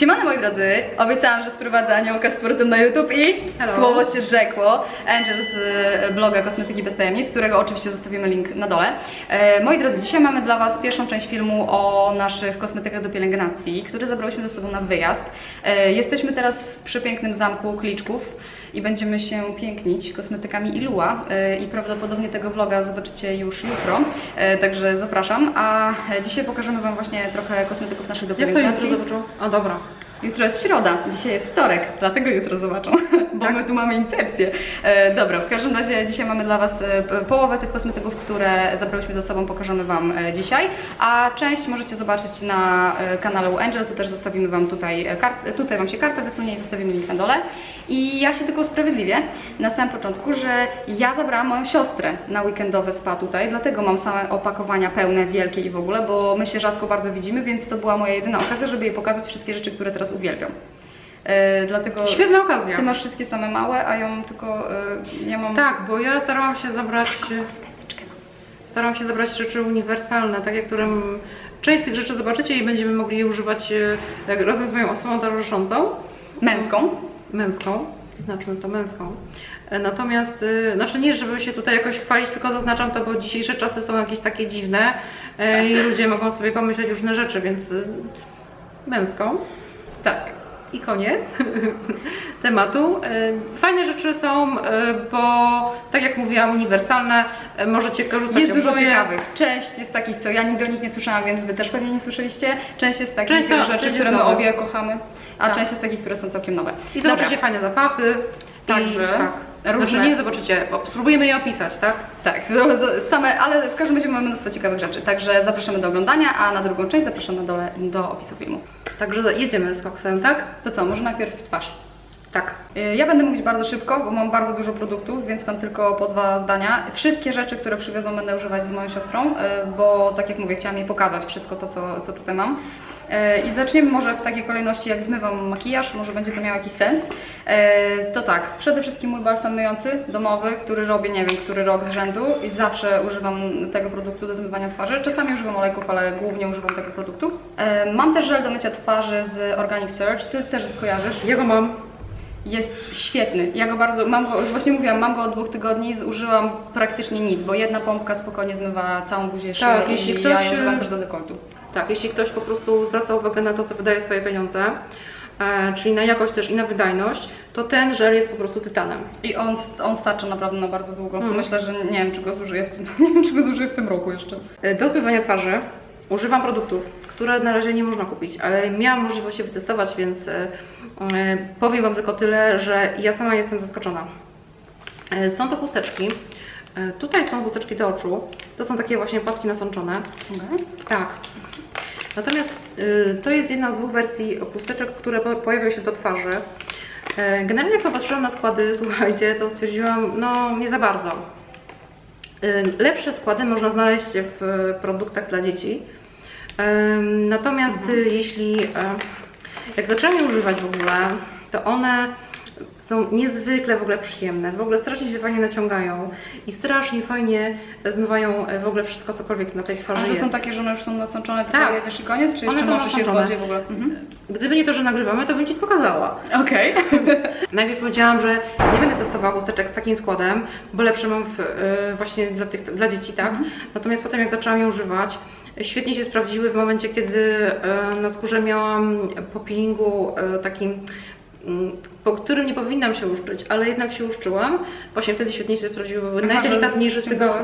Siemano moi drodzy, obiecałam, że sprowadzę Aniołka z portem na YouTube i Hello. słowo się rzekło. Angel z e, bloga Kosmetyki Bez Tajemnic, którego oczywiście zostawimy link na dole. E, moi drodzy, dzisiaj mamy dla Was pierwszą część filmu o naszych kosmetykach do pielęgnacji, który zabrałyśmy ze sobą na wyjazd. E, jesteśmy teraz w przepięknym zamku Kliczków i będziemy się pięknić kosmetykami Ilua e, i prawdopodobnie tego vloga zobaczycie już jutro, e, także zapraszam. A dzisiaj pokażemy Wam właśnie trochę kosmetyków naszych do Jak to pielęgnacji. jutro zobaczą? A dobra. Jutro jest środa, dzisiaj jest wtorek, dlatego jutro zobaczą, bo Tak. my tu mamy incepcję. E, dobra, w każdym razie dzisiaj mamy dla Was e, połowę tych kosmetyków, które zabrałyśmy ze sobą, pokażemy Wam e, dzisiaj, a część możecie zobaczyć na e, kanale u Angel, tu też zostawimy Wam tutaj, kart, tutaj Wam się kartę wysunie i zostawimy link na dole. I ja się tylko usprawiedliwię na samym początku, że ja zabrałam moją siostrę na weekendowe spa tutaj, dlatego mam same opakowania pełne, wielkie i w ogóle, bo my się rzadko bardzo widzimy, więc to była moja jedyna okazja, żeby jej pokazać wszystkie rzeczy, które teraz uwielbiam. E, dlatego Świetna okazja. ty masz wszystkie same małe, a ją tylko e, ja mam. Tak, bo ja starałam się zabrać, Kosmetyczkę mam. starałam się zabrać rzeczy uniwersalne, takie, którym część z tych rzeczy zobaczycie i będziemy mogli je używać e, jak razem z moją osobą towarzyszącą, Męską. męską, zaznaczmy to męską. E, Natomiast, e, znaczy nie, żeby się tutaj jakoś chwalić, tylko zaznaczam to, bo dzisiejsze czasy są jakieś takie dziwne e, i ludzie mogą sobie pomyśleć różne rzeczy, więc męską. Tak. I koniec tematu. E, Fajne rzeczy są, e, bo tak jak mówiłam, uniwersalne. E, Możecie korzystać Jest dużo ciekawych. Część jest takich, co ja nigdy o nich nie słyszałam, więc wy też pewnie nie słyszeliście. Część jest takich Część to- rzeczy, część jest które my obie kochamy, a Tak. część jest takich, które są całkiem nowe. I Dobra. zobaczycie fajne zapachy. Także I, tak. Różne- Znaczy nie zobaczycie, bo spróbujemy je opisać, tak? Tak, same, ale w każdym razie mamy mnóstwo ciekawych rzeczy. Także zapraszamy do oglądania, a na drugą część zapraszam na dole do opisu filmu. Także jedziemy z koksem, tak? To co, może najpierw w twarz. Tak. Y, Ja będę mówić bardzo szybko, bo mam bardzo dużo produktów, więc tam tylko po dwa zdania. Wszystkie rzeczy, które przywiozą, będę używać z moją siostrą, y, bo tak jak mówię, chciałam jej pokazać wszystko to, co, co tutaj mam. Y, I zaczniemy może w takiej kolejności, jak zmywam makijaż, może będzie to miało jakiś sens. Y, To tak, przede wszystkim mój balsam myjący domowy, który robię, nie wiem, który rok z rzędu i zawsze używam tego produktu do zmywania twarzy. Czasami używam olejków, ale głównie używam tego produktu. Y, Mam też żel do mycia twarzy z Organic Search, ty też kojarzysz. Ja go mam. Jest świetny. Ja go bardzo, mam go, już właśnie mówiłam, mam go od dwóch tygodni, zużyłam praktycznie nic, bo jedna pompka spokojnie zmywa całą buzię, szyję Tak, i jeśli ja ktoś- ją używam też do dekoltu. Tak, jeśli ktoś po prostu zwraca uwagę na to, co wydaje swoje pieniądze, e, czyli na jakość też i na wydajność, to ten żel jest po prostu tytanem. I on, on starcza naprawdę na bardzo długo. Mm. Myślę, że nie wiem, czy go zużyję w tym, nie wiem, czy go zużyję w tym roku jeszcze. E, Do zmywania twarzy używam produktów, które na razie nie można kupić, ale miałam możliwość je wytestować, więc e, powiem Wam tylko tyle, że ja sama jestem zaskoczona. Są to chusteczki. Tutaj są chusteczki do oczu. To są takie właśnie płatki nasączone. Tak. Natomiast y, to jest jedna z dwóch wersji chusteczek, które po- pojawiają się do twarzy. E, Generalnie jak popatrzyłam na składy, słuchajcie, to stwierdziłam, no nie za bardzo. Y, Lepsze składy można znaleźć w produktach dla dzieci. Em, Natomiast y, jeśli, e, jak zaczęłam je używać w ogóle, to one są niezwykle w ogóle przyjemne, w ogóle strasznie się fajnie naciągają i strasznie fajnie zmywają e, w ogóle wszystko, cokolwiek na tej A twarzy to jest. są takie, że one już są nasączone, tylko Tak. jedziesz i koniec, czy One jeszcze są moczysz je w nasączone. wodzie w ogóle? Mhm. Gdyby nie to, że nagrywamy, to bym Ci pokazała. Okej. Najpierw powiedziałam, że nie będę testowała chusteczek z takim składem, bo lepsze mam w, y, właśnie dla, tych, dla dzieci, tak? Natomiast potem jak zaczęłam je używać, świetnie się sprawdziły w momencie, kiedy y, na skórze miałam po peelingu y, takim, mm, po którym nie powinnam się uszczyć, ale jednak się uszczyłam. Właśnie wtedy świetnie się sprawdziły, były najdelikatniejsze z tego,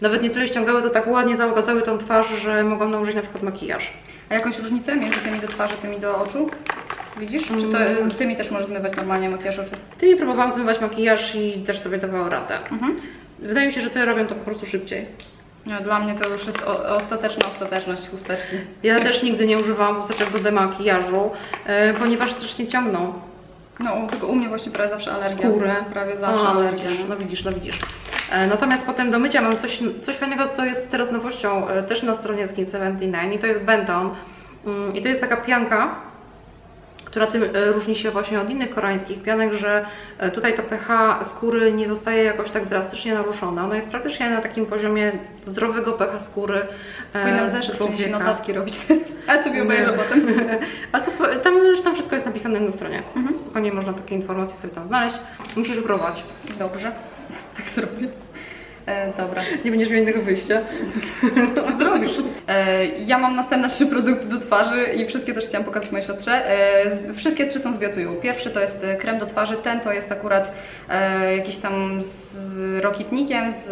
nawet nie tyle ściągały, to tak ładnie załagadzały tą twarz, że mogłam nałożyć na przykład makijaż. A jakąś różnicę między tymi do twarzy, tymi do oczu? Widzisz? Czy to Mm. tymi też możesz zmywać normalnie makijaż oczu? Tymi próbowałam zmywać makijaż i też sobie dawała radę. Mhm. Wydaje mi się, że te robią to po prostu szybciej. No, dla mnie to już jest o, ostateczna ostateczność chusteczki. Ja też nigdy nie używałam chusteczek do demakijażu, e, ponieważ strasznie ciągną No, tylko u mnie właśnie prawie zawsze alergia. skórę. Prawie zawsze O, alergia. Widzisz, no. no widzisz, no widzisz. E, Natomiast potem do mycia mam coś, coś fajnego, co jest teraz nowością e, też na stronie Skin 79 i to jest Benton. Mm, I to jest taka pianka, która tym e, różni się właśnie od innych koreańskich pianek, że e, tutaj to pH skóry nie zostaje jakoś tak drastycznie naruszone. Ono jest praktycznie na takim poziomie zdrowego pH skóry e, Powinnam zeszyt przynieść notatki robić teraz. A sobie obejrzę potem. Ale to, tam zresztą wszystko jest napisane na stronie. Mhm. Spokojnie można takie informacje sobie tam znaleźć. Musisz próbować. Dobrze, tak zrobię. E, dobra. Nie będziesz miał innego wyjścia. Co zrobisz? E, ja mam następne trzy produkty do twarzy i wszystkie też chciałam pokazać mojej siostrze. E, wszystkie trzy są z Biotuju. Pierwszy to jest e, krem do twarzy, ten to jest akurat e, jakiś tam z rokitnikiem, z,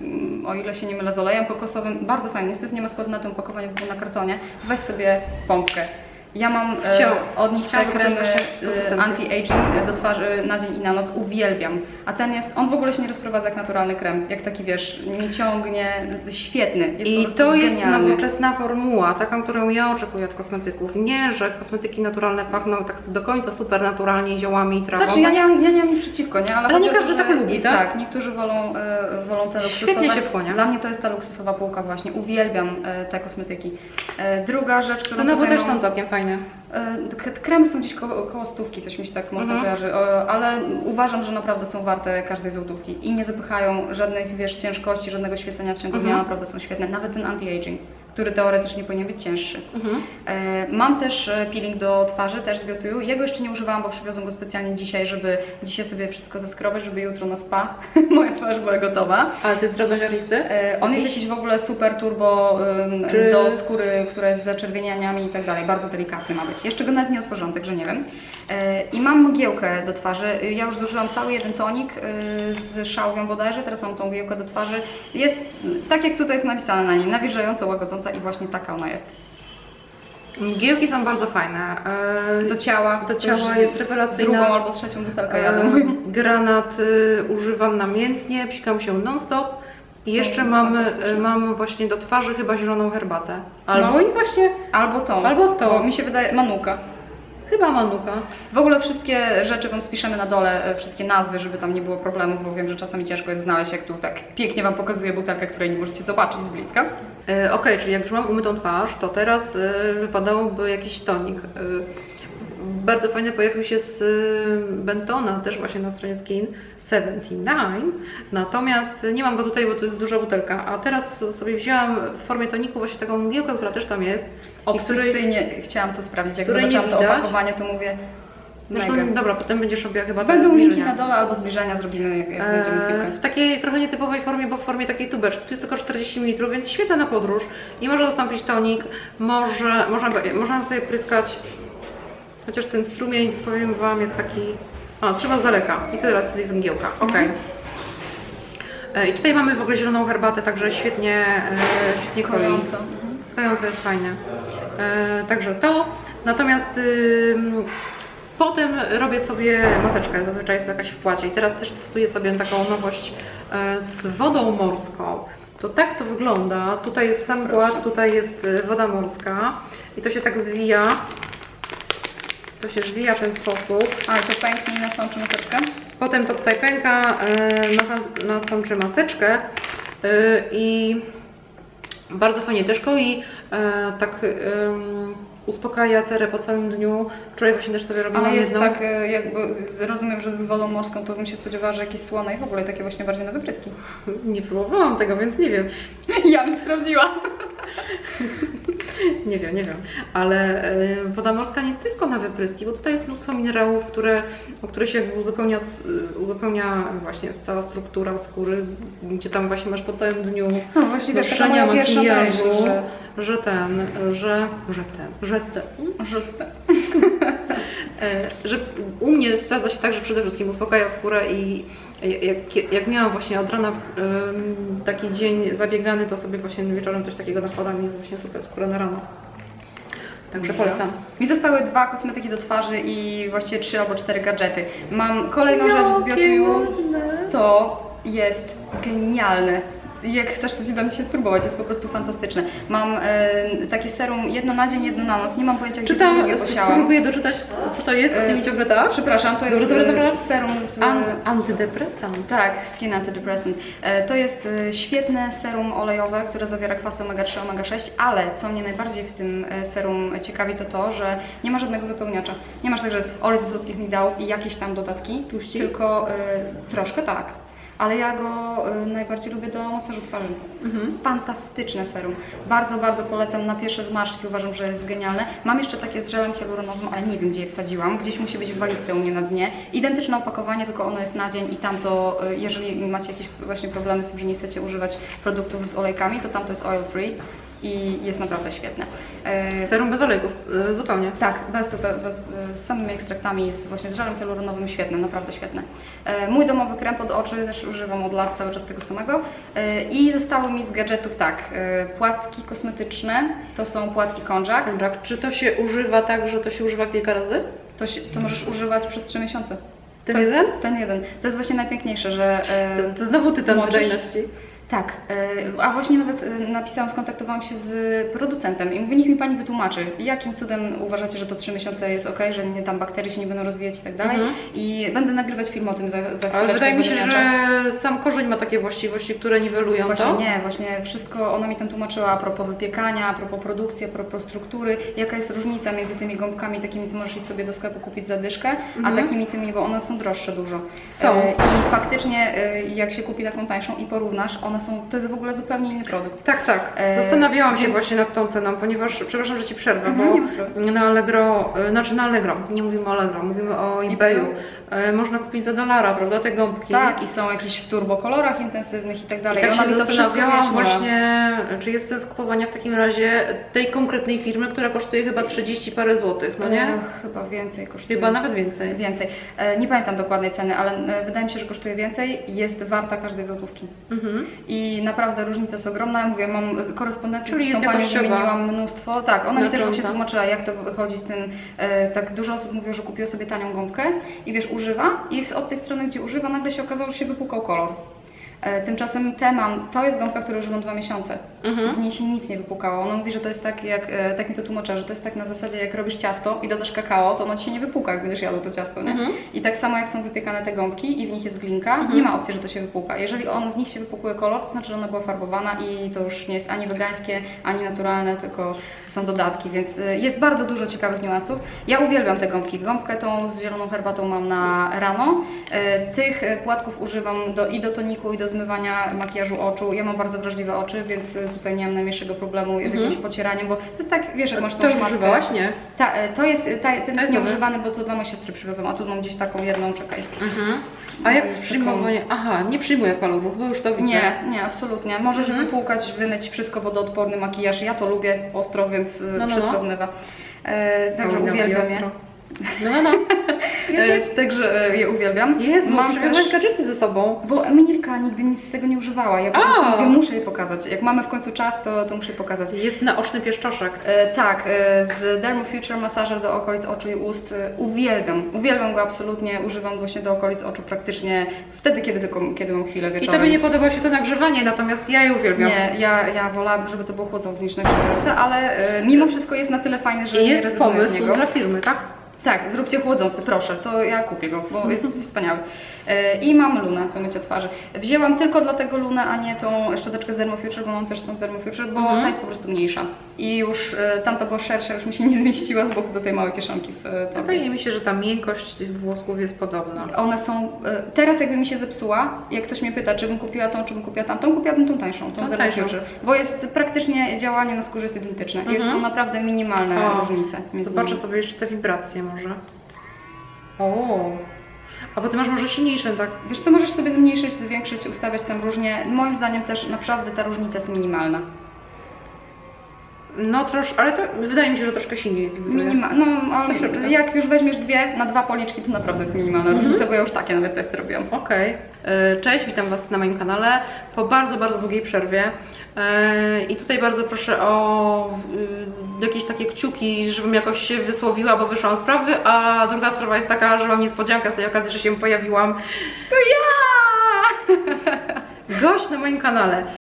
mm, o ile się nie mylę, z olejem kokosowym. Bardzo fajny. Niestety nie ma składu na tym opakowaniu, bo na kartonie. Weź sobie pompkę. Ja mam e, od nich chciałam kremy e, anti-aging do twarzy na dzień i na noc. Uwielbiam. A ten jest, on w ogóle się nie rozprowadza jak naturalny krem. Jak taki wiesz, nie ciągnie. Świetny. Jest I to jest genialny. nowoczesna formuła, taką, którą ja oczekuję od kosmetyków. Nie, że kosmetyki naturalne pachną tak do końca super naturalnie ziołami i trawą. Znaczy ja nie, mam, ja nie mam nic przeciwko, nie? Ale chodzi nie to, każdy że- tak lubi, tak? Tak, niektórzy wolą, e, wolą te luksusowe. Świetnie się wchłania. Dla mnie to jest ta luksusowa półka właśnie. Uwielbiam e, te kosmetyki. E, druga rzecz, którą Cenowo też są całkiem fajne. E, k- Kremy są gdzieś koło, koło stówki, coś mi się tak można Mhm. kojarzy, ale uważam, że naprawdę są warte każdej złotówki i nie zapychają żadnych, wiesz, ciężkości, żadnego świecenia w ciągu Mhm. dnia, naprawdę są świetne. Nawet ten anti-aging, który teoretycznie powinien być cięższy. Mhm. E, Mam też e, peeling do twarzy, też z Biotuju. Jego jeszcze nie używałam, bo przywiozłam go specjalnie dzisiaj, żeby dzisiaj sobie wszystko zeskrobać, żeby jutro na spa moja twarz była gotowa. Ale to jest drogoziaristy? E, On jest jakiś w ogóle super turbo Czy- do skóry, która jest z zaczerwienianiami i tak dalej. Bardzo delikatny ma być. Jeszcze go nawet nie otworzyłam, także nie wiem. I mam mgiełkę do twarzy. Ja już zużyłam cały jeden tonik z szałwią bodajże, teraz mam tą mgiełkę do twarzy. Jest tak jak tutaj jest napisane na niej, nawilżająca, łagodząca i właśnie taka ona jest. Mgiełki są bardzo fajne. E, Do ciała. Do to ciała jest rewelacyjna. Drugą albo trzecią butelkę E, jadę. Granat y, używam namiętnie, psikam się non-stop. I jeszcze mam, y, mam właśnie do twarzy chyba zieloną herbatę. Albo No. i właśnie, Albo tą. Albo to. Bo mi się wydaje, manuka. Chyba manuka. W ogóle wszystkie rzeczy Wam spiszemy na dole, e, wszystkie nazwy, żeby tam nie było problemów, bo wiem, że czasami ciężko jest znaleźć, jak tu tak pięknie Wam pokazuję butelkę, której nie możecie zobaczyć z bliska. E, Okej, czyli jak już mam umytą twarz, to teraz e, wypadałoby jakiś tonik. Bardzo fajny pojawił się z Bentona, też właśnie na stronie Skin 79. Natomiast nie mam go tutaj, bo to jest duża butelka. A teraz sobie wzięłam w formie toniku właśnie taką mgiełkę, która też tam jest. I której- Obsesyjnie chciałam to sprawdzić, jak zobaczyłam to opakowanie, to mówię Zresztą, mega. dobra, potem będziesz robiła chyba Będą linki na dole albo zbliżenia zrobimy, jak, jak będziemy Eee, chwilkę. w takiej trochę nietypowej formie, bo w formie takiej tubeczki. Tu jest tylko 40 ml, więc świetna na podróż. I może zastąpić tonik, może, można, go, można sobie pryskać, chociaż ten strumień, powiem Wam, jest taki... A, trzeba z daleka. I teraz jest mgiełka, ok. I tutaj mamy w ogóle zieloną herbatę, także świetnie, e, świetnie koi. Kojące jest fajne. E, także to. Natomiast ym, potem robię sobie maseczkę, zazwyczaj jest jakaś w płacie. I teraz też testuję sobie taką nowość e, z wodą morską. To tak to wygląda. Tutaj jest sam płat, tutaj jest e, woda morska i to się tak zwija. To się zwija w ten sposób. A, to pęknie i nasączy maseczkę? Potem to tutaj pęka, e, nasą- nastączy maseczkę e, i bardzo fajnie też koi, e, tak em, uspokaja cerę po całym dniu. Wczoraj właśnie też sobie robiłam Ale jest jedną. tak, e, jakby, z- rozumiem, że z wodą morską to bym się spodziewała, że jakieś słone i w ogóle takie właśnie bardziej na wypryski. Nie próbowałam tego, więc nie wiem. Ja bym sprawdziła. Nie wiem, nie wiem. Ale e, woda morska nie tylko na wypryski, bo tutaj jest mnóstwo minerałów, które, o które się jakby uzupełnia, s- uzupełnia właśnie cała struktura skóry, gdzie tam właśnie masz po całym dniu No właśnie, noszenia makijażu, że, że ten, że, że ten, że ten, że te- E, że u mnie sprawdza się tak, że przede wszystkim uspokaja skórę i jak, jak miałam właśnie od rana taki dzień zabiegany, to sobie właśnie wieczorem coś takiego nakładam i jest właśnie super skóra na rano. Także polecam. Mi zostały dwa kosmetyki do twarzy i właściwie trzy albo cztery gadżety. Mam kolejną rzecz z Biotiu. To jest genialne. Jak chcesz, to ci dam się spróbować, jest po prostu fantastyczne. Mam e, takie serum jedno na dzień, jedno na noc. Nie mam pojęcia, gdzie Czytam, drugie posiałam. próbuję doczytać, co to jest, a ty E, mi ciągle dasz? Przepraszam, to jest Dobra, dobra, e, dobra. serum z... An- antydepresant. Tak, Skin Antidepressant. E, To jest e, świetne serum olejowe, które zawiera kwas omega-3, omega-6, ale co mnie najbardziej w tym e, serum ciekawi to to, że nie ma żadnego wypełniacza. Nie masz tak, że jest olej z słodkich migdałów i jakieś tam dodatki, Tłuści? tylko e, troszkę tak. Ale ja go e, najbardziej lubię do masażu twarzy. Mhm. Fantastyczne serum. Bardzo, bardzo polecam na pierwsze zmarszczki. Uważam, że jest genialne. Mam jeszcze takie z żelem hialuronowym, ale nie wiem, gdzie je wsadziłam. Gdzieś musi być w walizce u mnie na dnie. Identyczne opakowanie, tylko ono jest na dzień i tamto, y, jeżeli macie jakieś właśnie problemy z tym, że nie chcecie używać produktów z olejkami, to tamto jest oil free i jest naprawdę świetne. E, Serum bez olejków, y, zupełnie. tak, bez, bez, z samymi ekstraktami, z, właśnie z żelem hialuronowym, świetne, naprawdę świetne. E, mój domowy krem pod oczy też używam od lat cały czas tego samego. E, I zostały mi z gadżetów tak, e, płatki kosmetyczne, to są płatki konżak, Konrak, czy to się używa tak, że to się używa kilka razy? to, się, to możesz używać przez 3 miesiące. Ten to jest, jeden? Ten jeden. To jest właśnie najpiękniejsze, że... e, To znowu tytan wydajności. Tak, e, a właśnie nawet e, napisałam, skontaktowałam się z producentem i mówię, niech mi Pani wytłumaczy, jakim cudem uważacie, że to 3 miesiące jest ok, że nie tam bakterie się nie będą rozwijać i tak dalej. Mhm. I będę nagrywać film o tym za, za chwilę. Ale wydaje mi się, że sam korzeń ma takie właściwości, które niwelują Właśnie to. nie, właśnie wszystko ona mi tam tłumaczyła a propos wypiekania, a propos produkcji, a propos struktury, jaka jest różnica między tymi gąbkami takimi, co możesz iść sobie do sklepu kupić za dyszkę, Mhm. a takimi tymi, bo one są droższe dużo. Są. E, I faktycznie jak się kupi taką tańszą i porównasz, one są, to jest w ogóle zupełnie inny produkt. Tak, tak. E, Zastanawiałam się więc- właśnie nad tą ceną, ponieważ, przepraszam, że Ci przerwę, Mhm, bo na Allegro, y, znaczy na Allegro, nie mówimy o Allegro, mówimy o eBayu, y, można kupić za dolara, prawda, te gąbki. Tak, i są jakieś w turbokolorach intensywnych i tak I dalej. tak ona się zastanawiałam wyjaśniła. właśnie, czy jest sens kupowania w takim razie tej konkretnej firmy, która kosztuje chyba 30 parę złotych, no nie? E, chyba więcej kosztuje. Chyba nawet więcej. Więcej. E, Nie pamiętam dokładnej ceny, ale e, wydaje mi się, że kosztuje więcej. Jest warta każdej złotówki. Mhm. I naprawdę różnica jest ogromna. Ja mówię, mam z- korespondencję Czyli z jest kompanią, jakościowa. wymieniłam mnóstwo. Tak, ona mi też Znacząca. właśnie tłumaczyła, jak to wychodzi z tym. E, tak dużo osób mówiło, że kupiło sobie tanią gąbkę i wiesz, używa i od tej strony, gdzie używa, nagle się okazało, że się wypukał kolor. E, Tymczasem te mam, to jest gąbka, którą używam dwa miesiące. Mhm. Z niej się nic nie wypukało. Ona mówi, że to jest tak, jak, e, tak mi to tłumaczyła, że to jest tak na zasadzie, jak robisz ciasto i dodasz kakao, to ono ci się nie wypuka, jak będziesz jadł to ciasto, nie? Mhm. I tak samo jak są wypiekane te gąbki i w nich jest glinka, nie ma opcji, że to się wypuka. Jeżeli on z nich się wypukuje kolor, to znaczy, że ona była farbowana i to już nie jest ani wegańskie, ani naturalne, tylko są dodatki, więc y, jest bardzo dużo ciekawych niuansów. Ja uwielbiam te gąbki. Gąbkę tą z zieloną herbatą mam na rano. Tych płatków używam do, i do toniku, i do zmywania makijażu oczu. Ja mam bardzo wrażliwe oczy, więc y, tutaj nie mam najmniejszego problemu z Mhm. jakimś pocieraniem, bo to jest tak, wiesz, jak masz tą szmatkę. używałaś? Nie. Ta, e, to jest, ta, ten jest nieużywany, bo to dla mojej siostry przywiozłam, a tu mam gdzieś taką jedną, czekaj. Mhm. A jak z Taką- przyjmowaniem? Aha, nie przyjmuję kolorów, bo już to widzę. Nie, nie, absolutnie. Możesz Mhm. wypłukać, wymyć wszystko wodoodporny makijaż. Ja to lubię ostro, więc e, No, no, wszystko no. zmywa. E, także uwielbiam je. ostro. No, no, no. Jedziesz? także je uwielbiam. Jezu, Mam przywiozłaś też, gadżety ze sobą. bo Emilka nigdy nic z tego nie używała. Ja po prostu mówię, muszę je pokazać. Jak mamy w końcu czas, to, to muszę je pokazać. Jest naoczny pieszczoszek. E, tak, e, z Dermo Future masażer do okolic oczu i ust. E, uwielbiam, uwielbiam go absolutnie. Używam właśnie do okolic oczu praktycznie wtedy, kiedy tylko kiedy mam chwilę I wieczorem. tobie nie podoba się to nagrzewanie, natomiast ja je uwielbiam. Nie, ja, ja wolałabym, żeby to było chłodzące niż nagrzewające, ale e, mimo wszystko jest na tyle fajny, że I nie jest z pomysł dla firmy, tak? Tak, zróbcie chłodzący, proszę, to ja kupię go, bo jest wspaniały. E, I mam lunę do mycia twarzy. Wzięłam tylko dlatego lunę, a nie tą szczoteczkę z Dermo Future, bo mam też tą z Dermo Future, bo Mhm. ta jest po prostu mniejsza. I już e, tamta była szersza, już mi się nie zmieściła z boku do tej małej kieszonki w e, torbie. Wydaje mi się, że ta miękkość tych włosków jest podobna. One są, teraz jakby mi się zepsuła, jak ktoś mnie pyta, czy bym kupiła tą, czy bym kupiła tamtą, kupiłabym tą tańszą, tą Tą z Dermo. Future, bo jest praktycznie działanie na skórze jest identyczne. Jest, Mhm. są naprawdę minimalne O, różnice. Zobaczę nimi. sobie jeszcze te wibracje może. O. A bo ty masz może silniejsze, tak? Wiesz co, możesz sobie zmniejszyć, zwiększyć, ustawiać tam różnie. Moim zdaniem też naprawdę ta różnica jest minimalna. No trosz, ale to wydaje mi się, że troszkę silniej wibruje. Minima, no, ale Troszeczkę. jak już weźmiesz dwie na dwa policzki, to naprawdę jest minimalna Mhm. różnica, bo ja już takie nawet testy robiłam. Okej. E, Cześć, witam Was na moim kanale po bardzo, bardzo długiej przerwie. E, I tutaj bardzo proszę o y, jakieś takie kciuki, żebym jakoś się wysłowiła, bo wyszłam z prawy, a druga sprawa jest taka, że mam niespodziankę z tej okazji, że się pojawiłam. To ja! Gość na moim kanale.